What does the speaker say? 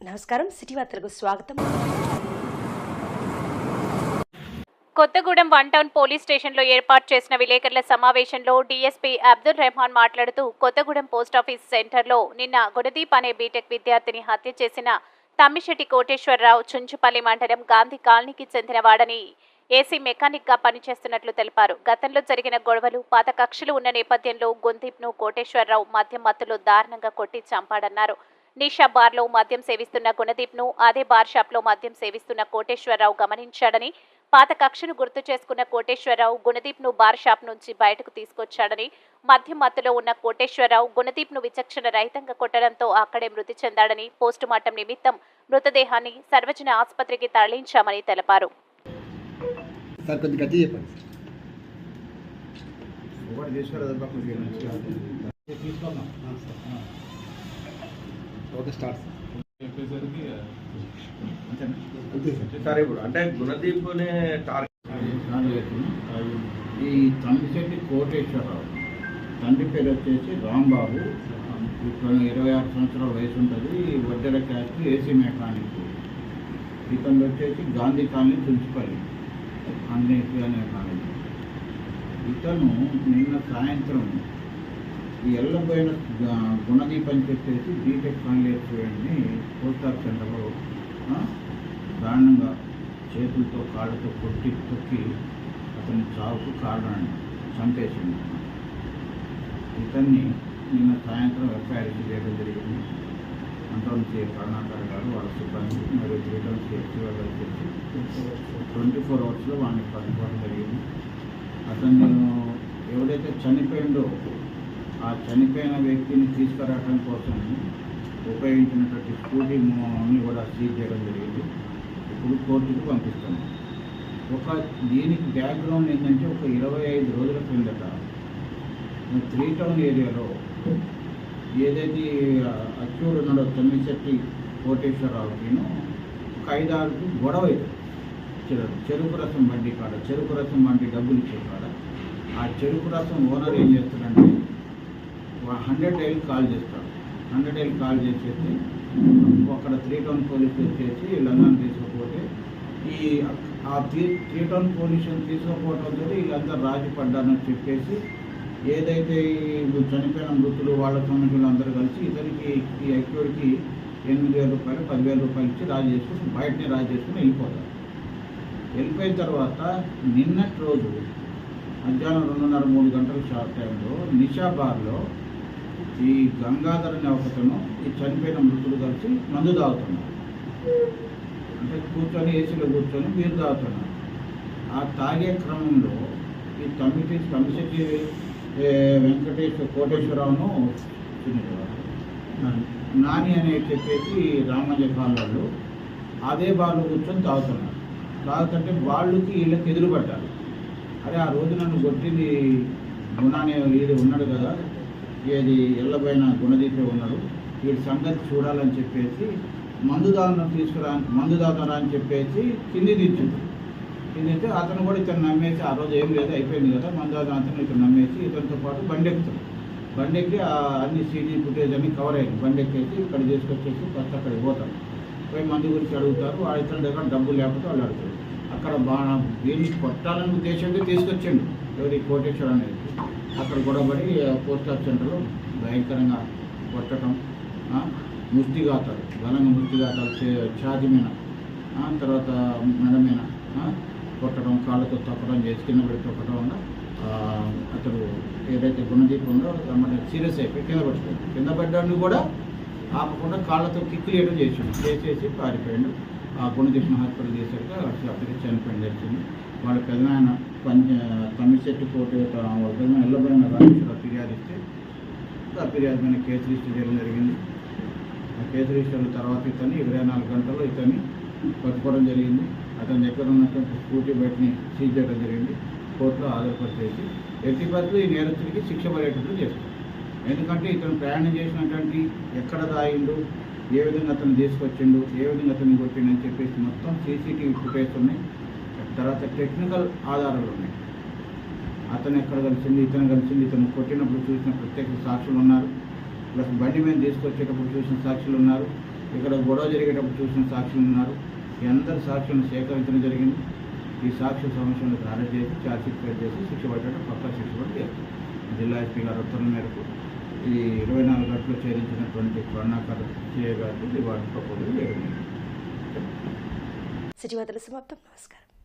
నమస్కారం. సిటీ వార్తలకు స్వాగతం. కొత్తగూడెం వన్ టౌన్ పోలీస్ స్టేషన్లో ఏర్పాటు చేసిన విలేకరుల సమావేశంలో డీఎస్పీ అబ్దుల్ రెహమాన్ మాట్లాడుతూ కొత్తగూడెం పోస్టాఫీస్ సెంటర్లో నిన్న గుణదీప్ అనే బీటెక్ విద్యార్థిని హత్య చేసిన తమ్మిశెట్టి కోటేశ్వరరావు చుంచుపల్లి మండలం గాంధీ కాలనీకి చెందినవాడని ఏసీ మెకానిక్గా పనిచేస్తున్నట్లు తెలిపారు. గతంలో జరిగిన గొడవలు పాత కక్షలు ఉన్న నేపథ్యంలో గుందీప్ను కోటేశ్వరరావు మద్యం మత్తులో దారుణంగా కొట్టి చంపాడన్నారు. నిషా బార్లో మద్యం సేవిస్తున్న గుణదీప్ను అదే బార్ షాప్లో మద్యం సేవిస్తున్న కోటేశ్వరరావు గమనించాడని పాత కక్షను గుర్తు చేసుకున్న కోటేశ్వరరావు గుణదీప్ను బార్ షాప్ నుంచి బయటకు తీసుకొచ్చాడని మద్యం మత్తులో ఉన్న కోటేశ్వరరావు గుణదీప్ను విచక్షణ రహితంగా కొట్టడంతో అక్కడే మృతి చెందాడని పోస్టుమార్టం నిమిత్తం మృతదేహాన్ని సర్వజన ఆసుపత్రికి తరలించామని తెలిపారు. Okay start. చెప్పేసరికి అంతే. సార్ ఇప్పుడు అంటే గుణదీప్నే టార్గెట్. ఈ తమ్మిశెట్టి కోటేశ్వరరావు. తండ్రి పేరు వచ్చేసి రాంబాబు. ఇప్పుడు ఇరవై ఆరు సంవత్సరాల వయసు ఉంటుంది. Vaddera caste AC mechanic. ఇతను వచ్చేసి గాంధీ కాలనీ అన్నేసి అనే కాలేజీ ఇతను నిన్న సాయంత్రం ఈ ఎల్లబోయిన గా- చెప్పేసి బీటెక్ కాలేజ్ స్టూడెంట్ని పోస్ట్ సెంటర్లో దారుణంగా చేతులతో కాళ్ళతో కొట్టి తొక్కి అతని చావుకు కారణాన్ని చంపేసింది ఇతన్ని నిన్న సాయంత్రం ఎఫ్ఐఆర్ చేయడం జరిగింది. Anton C. కరుణాకర్ గారు వాళ్ళ సిబ్బంది మరియు త్రీటౌన్ సిఎస్టీ వాళ్ళు ట్వంటీ ఫోర్ అవర్స్లో వాడిని పట్టుకోవడం జరిగింది. అతను ఎవడైతే చనిపోయిండో ఆ చనిపోయిన వ్యక్తిని తీసుకురావడం కోసం ఉపయోగించినటువంటి స్కూటీ స్కూటీని కూడా సీజ్ చేయడం జరిగింది. ఇప్పుడు కోర్టుకు పంపిస్తాను ఒక దీనికి బ్యాక్గ్రౌండ్ ఏంటంటే ఒక ఇరవై ఐదు రోజుల క్రిందట త్రీ టౌన్ ఏరియాలో ఏదైతే అక్యూడ్ ఉన్నాడో తమ్మిశెట్టి కోటేశ్వరరావుకిను ఒక ఐదారుకు గొడవ అవుతుంది చెరుకు రసం బండి కాడ చెరుకు రసం బండి డబ్బులు ఇచ్చే కాడ ఆ చెరుకు రసం ఓనర్ ఏం హండ్రెడ్ డైల్ కాల్ చేస్తారు హండ్రెడ్ డైల్ కాల్ చేసేసి అక్కడ త్రీ టౌన్ పోలీస్ వచ్చేసి వీళ్ళందరినీ తీసుకుపోతే ఈ ఆ త్రీ త్రీ టౌన్ పోలీసుని తీసుకుపోవడంతో వీళ్ళందరూ రాజీ పడ్డారని చెప్పేసి ఏదైతే చనిపోయిన మృతులు వాళ్ళ సంబంధించిన అందరూ కలిసి ఇతనికి ఈ అక్యూర్కి ఎనిమిది వేల రూపాయలు పదివేల రూపాయలు ఇచ్చి రాజీ చేసుకుని బయటనే రాజీ చేసుకుని వెళ్ళిపోతారు. వెళ్ళిపోయిన తర్వాత నిన్నటి రోజు మధ్యాహ్నం రెండున్నర మూడు గంటల షార్ట్ టైంలో నిషా బార్లో ఈ గంగాధర్ అనే ఒకతను ఈ చనిపోయిన మృతులు కలిసి మందు తాగుతున్నారు అంటే కూర్చొని ఏసీలో కూర్చొని బీరు తాగుతున్నారు ఆ తాగే క్రమంలో ఈ తమ్మిటి తమ్మిశెట్టి ఏ, వెంకటేశ్వర కోటేశ్వరరావును నాని. అనే చెప్పేసి రామజ వాళ్ళు అదే బాలు కూర్చొని తాగుతున్నారు. తాగుతుంటే వాళ్ళకి వీళ్ళకి ఎదురు పడ్డారు అరే ఆ రోజు నన్ను కొట్టింది గుణానే వీడు ఉన్నాడు కదా ఏది ఇళ్ళపైన గుణదీపే ఉన్నాడు వీడి సంగతి చూడాలని చెప్పేసి మందు దానం తీసుకురా మందు అని చెప్పేసి కింది దించుడు కింది అయితే అతను కూడా ఇతను నమ్మేసి ఆ రోజు ఏం లేదు అయిపోయింది కదా మందు అతను ఇతను నమ్మేసి ఇతనితో పాటు బండి బండెక్కి బండి ఎక్కి ఆ అన్ని సీడీ ఫుటేజ్ అన్ని కవర్ అయ్యింది బండి ఎక్కేసి ఇక్కడ తీసుకొచ్చేసి ఫస్ట్ అక్కడికి పోతారు పోయి మంది గురించి అడుగుతారు. ఆ ఇతని దగ్గర డబ్బులు లేకపోతే వాళ్ళు అడుగుతారు. అక్కడ బాగా దీన్ని కొట్టాలని ఉద్దేశంతో తీసుకొచ్చిండు ఎవరి కోటేశ్వర అనేది. అక్కడ గొడవపడి పోస్ట్ ఆఫ్ సెంటర్లో భయంకరంగా కొట్టడం ఆ, ముష్టిఘాతాలు ఘనంగా ముష్టిఘాతాలు ఛాతి మీద తర్వాత మెడ మీద కొట్టడం కాళ్ళతో తొక్కడం చేసి కింద పడి తొక్కడం వల్ల అతడు ఏదైతే గుణదీపం ఉందో మన సీరియస్ అయిపోయి కింద పడిపోయింది. కింద పడ్డాన్ని కూడా ఆపకుండా కాళ్ళతో కిక్కులు వేయడం చేసాడు. చేసేసి పారిపోయాడు. ఆ పుణ్యకృష్ణ హాస్పిటల్ చేశాక అప్పటికి చనిపోయింది తెలిసింది వాళ్ళ పెదనాయన పంచ తమిళశెట్టి కోట వాళ్ళ పెదనాయన ఎల్లబోయిన రాజేశ్వర ఫిర్యాదు ఇస్తే ఆ ఫిర్యాదు మీద కేసు రిజిస్టర్ చేయడం జరిగింది. ఆ కేసు రిజిస్టర్ తర్వాత ఇతన్ని ఇరవై నాలుగు గంటల్లో ఇతన్ని పట్టుకోవడం జరిగింది. అతని దగ్గర ఉన్నటువంటి స్కూటీ బయటని సీజ్ చేయడం జరిగింది. కోర్టులో హాజరుపరిచేసి ఎట్టి పరిస్థితులు ఈ నేరస్తుడికి శిక్ష పడేటట్లు చేస్తారు ఎందుకంటే ఇతను ప్రయాణం చేసినటువంటి ఎక్కడ దాయిండు ఏ విధంగా అతను తీసుకొచ్చిండు ఏ విధంగా అతను కొట్టిండు అని చెప్పేసి మొత్తం సీసీటీవీ ఫుటేజ్ ఉన్నాయి తర్వాత టెక్నికల్ ఆధారాలు ఉన్నాయి. అతను ఎక్కడ కలిసింది ఇతను కలిసింది ఇతను కొట్టినప్పుడు చూసిన ప్రత్యేక సాక్షులు ఉన్నారు. ప్లస్ బండి మీద తీసుకొచ్చేటప్పుడు చూసిన సాక్షులు ఉన్నారు. ఇక్కడ గొడవ జరిగేటప్పుడు చూసిన సాక్షులు ఉన్నారు. అందరి సాక్షులను సేకరించడం జరిగింది. ఈ సాక్షి సమస్యలను అరెస్ట్ చేసి ఛార్జ్షీట్ ఫైల్ చేసి శిక్ష పడ్డాడు పక్కా శిక్ష పడి జిల్లా ఎస్పీ గారు ఉత్తర్వుల మేరకు ఈ ఇరవై నాలుగు గంటలు చేరించినటువంటి కరుణాకర్ చేయగారు వారి ప్రపోజల్ జరిగింది సచివార్తలు సమాప్తం. నమస్కారం.